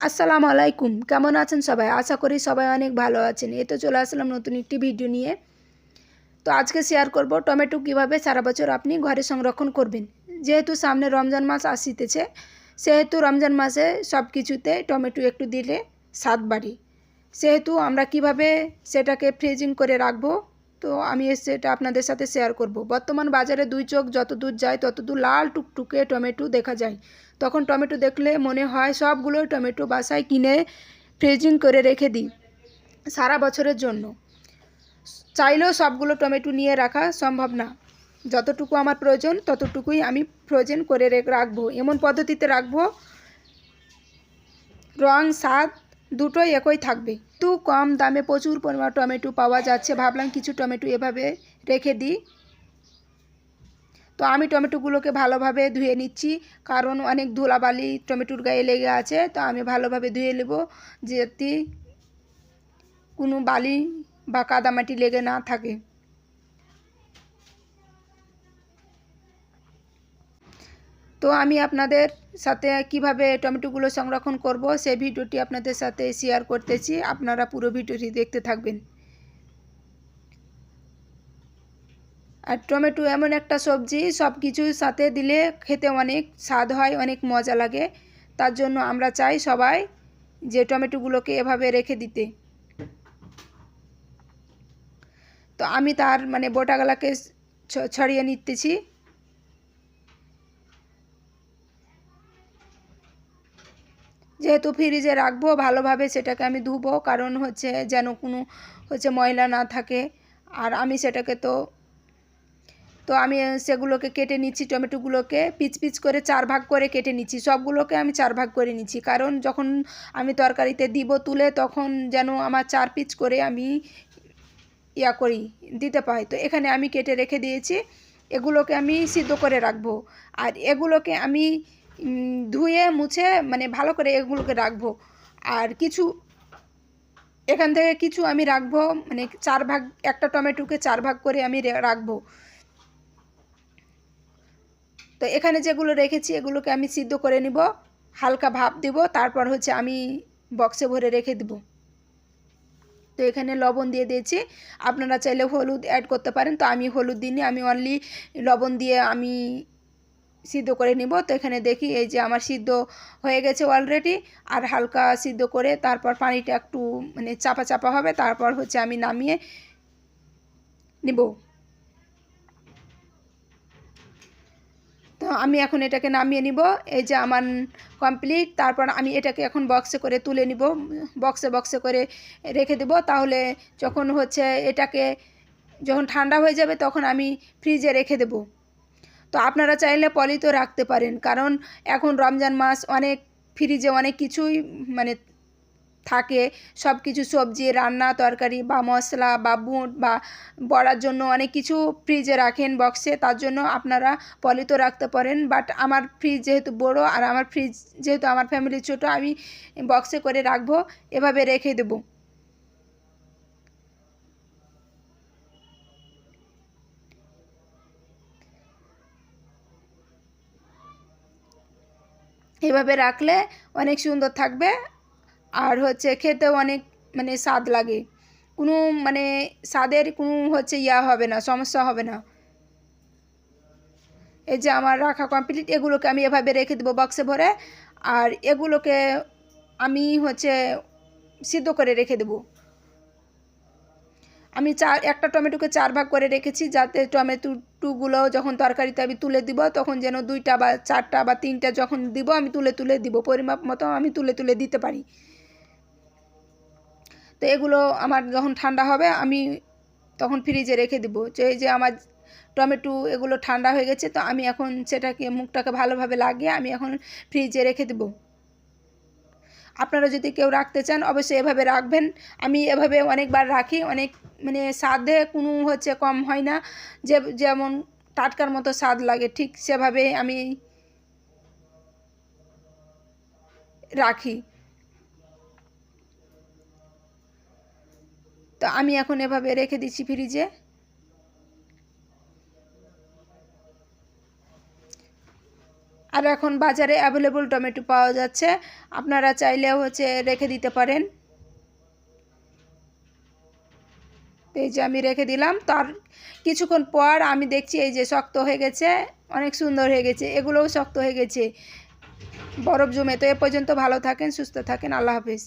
আসসালামু আলাইকুম। কেমন আছেন সবাই? আশা করি সবাই অনেক ভালো আছেন। এ তো চলে আসলাম নতুন একটি ভিডিও নিয়ে। তো আজকে শেয়ার করব টমেটো কীভাবে সারা বছর আপনি ঘরে সংরক্ষণ করবেন। যেহেতু সামনে রমজান মাস আসিতেছে, সেহেতু রমজান মাসে সব কিছুতে টমেটো একটু দিলে স্বাদ বাড়ি। সেহেতু আমরা কীভাবে সেটাকে ফ্রিজিং করে রাখব তো আমি এসে এটা আপনাদের সাথে শেয়ার করব। বর্তমান বাজারে দুই চোখ যত দূর যায় তত দূর লাল টুকটুকে টমেটো দেখা যায়। তখন টমেটো দেখলে মনে হয় সবগুলো টমেটো বাসায় কিনে ফ্রিজিং করে রেখে দিই সারা বছরের জন্য। চাইলেও সবগুলো টমেটো নিয়ে রাখা সম্ভব না। যতটুকু আমার প্রয়োজন, ততটুকুই আমি ফ্রোজেন করে রেখে রাখব। এমন পদ্ধতিতে রাখব, রং, স্বাদ দুটোই একই থাকবে। তো কম দামে প্রচুর পরিমাণ টমেটো পাওয়া যাচ্ছে। ভাবলাম কিছু টমেটো এভাবে রেখে দিই। তো আমি টমেটোগুলোকে ভালোভাবে ধুয়ে নিচ্ছি। কারণ অনেক ধুলাবালি টমেটোর গায়ে লেগে আছে। তো আমি ভালোভাবে ধুয়ে নেব যাতে কোনো বালি বা কাদামাটি লেগে না থাকে। তো আমি আপনাদের সাথে কীভাবে টমেটোগুলো সংরক্ষণ করব সেই ভিডিওটি আপনাদের সাথে শেয়ার করতেছি। আপনারা পুরো ভিডিওটি দেখতে থাকবেন। আর টমেটো এমন একটা সবজি সব কিছুর সাথে দিলে খেতে অনেক স্বাদ হয়, অনেক মজা লাগে। তার জন্য আমরা চাই সবাই যে টমেটোগুলোকে এভাবে রেখে দিতে। তো আমি তার মানে বোটাগুলাকে ছড়িয়ে নিতেছি। যেহেতু ফ্রিজে রাখব, ভালোভাবে সেটাকে আমি ধুবো। কারণ হচ্ছে যেন কোনো হচ্ছে ময়লা না থাকে। আর আমি সেটাকে তো তো আমি সেগুলোকে কেটে নিচ্ছি, টমেটোগুলোকে পিচ পিচ করে চার ভাগ করে কেটে নিচ্ছি। সবগুলোকে আমি চার ভাগ করে নিচ্ছি। কারণ যখন আমি তরকারিতে দিব তুলে, তখন যেন আমার চার পিচ করে আমি ইয়া করি, দিতে পাই। তো এখানে আমি কেটে রেখে দিয়েছি। এগুলোকে আমি সিদ্ধ করে রাখব। আর এগুলোকে আমি ধুয়ে, মুছে মানে ভালো করে এগুলোকে রাখব। আর কিছু, এখান থেকে কিছু আমি রাখব মানে চার ভাগ, একটা টমেটোকে চার ভাগ করে আমি রাখব। তো এখানে যেগুলো রেখেছি, এগুলোকে আমি সিদ্ধ করে নিব, হালকা ভাপ দেব, তারপর হচ্ছে আমি বক্সে ভরে রেখে দেব। তো এখানে লবণ দিয়ে দিয়েছি। আপনারা চাইলে হলুদ অ্যাড করতে পারেন। তো আমি হলুদ দিইনি, আমি অনলি লবণ দিয়ে আমি সিদ্ধ করে নিব। তো এখানে দেখি এই যে আমার সিদ্ধ হয়ে গেছে অলরেডি আর হালকা সিদ্ধ করে তারপর পানিটা একটু মানে চাপা চাপা হবে, তারপর হচ্ছে আমি নামিয়ে নিব। তো আমি এখন এটাকে নামিয়ে নিব। এই যে আমার কমপ্লিট তারপর আমি এটাকে এখন বক্সে করে তুলে নিব। বক্সে বক্সে করে রেখে দেব। তাহলে যখন হচ্ছে এটাকে যখন ঠান্ডা হয়ে যাবে, তখন আমি ফ্রিজে রেখে দেব। তো আপনারা চাইলে পলিতো রাখতে পারেন। কারণ এখন রমজান মাস, অনেক ফ্রিজে অনেক কিছুই মানে থাকে। সব কিছু সবজি, রান্না, তরকারি বা মশলা বা বুট বা বড়ার জন্য অনেক কিছু ফ্রিজে রাখেন বক্সে তার জন্য আপনারা পলিতো রাখতে পারেন। বাট আমার ফ্রিজ যেহেতু বড় আর আমার ফ্রিজ যেহেতু আমার ফ্যামিলি ছোট, আমি বক্সে করে রাখব। এভাবে রেখে দেবো। এভাবে রাখলে অনেক সুন্দর থাকবে। আর হচ্ছে খেতেও অনেক মানে স্বাদ লাগে। কোনো মানে স্বাদের কোনো হচ্ছে ইয়া হবে না, সমস্যা হবে না। এই যে আমার রাখা কমপ্লিট এগুলোকে আমি এভাবে রেখে দেবো বক্সে ভরে। আর এগুলোকে আমি হচ্ছে সিদ্ধ করে রেখে দেবো। আমি চার একটা টমেটোকে চার ভাগ করে রেখেছি, যাতে টমেটোগুলো যখন তরকারিতে আমি তুলে দিব, তখন যেন দুইটা বা চারটা বা তিনটা যখন দিব, আমি তুলে তুলে দিব, পরিমাপ মতো আমি তুলে তুলে দিতে পারি। তো এগুলো আমার যখন ঠান্ডা হবে, আমি তখন ফ্রিজে রেখে দিব। যে যে আমার টমেটো এগুলো ঠান্ডা হয়ে গেছে, তো আমি এখন সেটাকে, মুখটাকে ভালোভাবে লাগিয়ে আমি এখন ফ্রিজে রেখে দেবো। আপনারা যদি কেউ রাখতে চান, অবশ্যই এভাবে রাখবেন। আমি এভাবে অনেকবার রাখি, অনেক মানে স্বাদে কোনো হচ্ছে কম হয় না। যে, যেমন টাটকার মতো স্বাদ লাগে, ঠিক সেভাবে আমি রাখি। তো আমি এখন এভাবে রেখে দিচ্ছি ফ্রিজে। এখন বাজারে অ্যাভেলেবল টমেটো পাওয়া যাচ্ছে। আপনারা চাইলেও হচ্ছে রেখে দিতে পারেন। এই যে আমি রেখে দিলাম। তার কিছুক্ষণ পর আমি দেখছি এই যে শক্ত হয়ে গেছে, অনেক সুন্দর হয়ে গেছে, এগুলোও শক্ত হয়ে গেছে। বরফ জমে। তো এ পর্যন্ত ভালো থাকেন, সুস্থ থাকেন। আল্লাহ হাফিজ।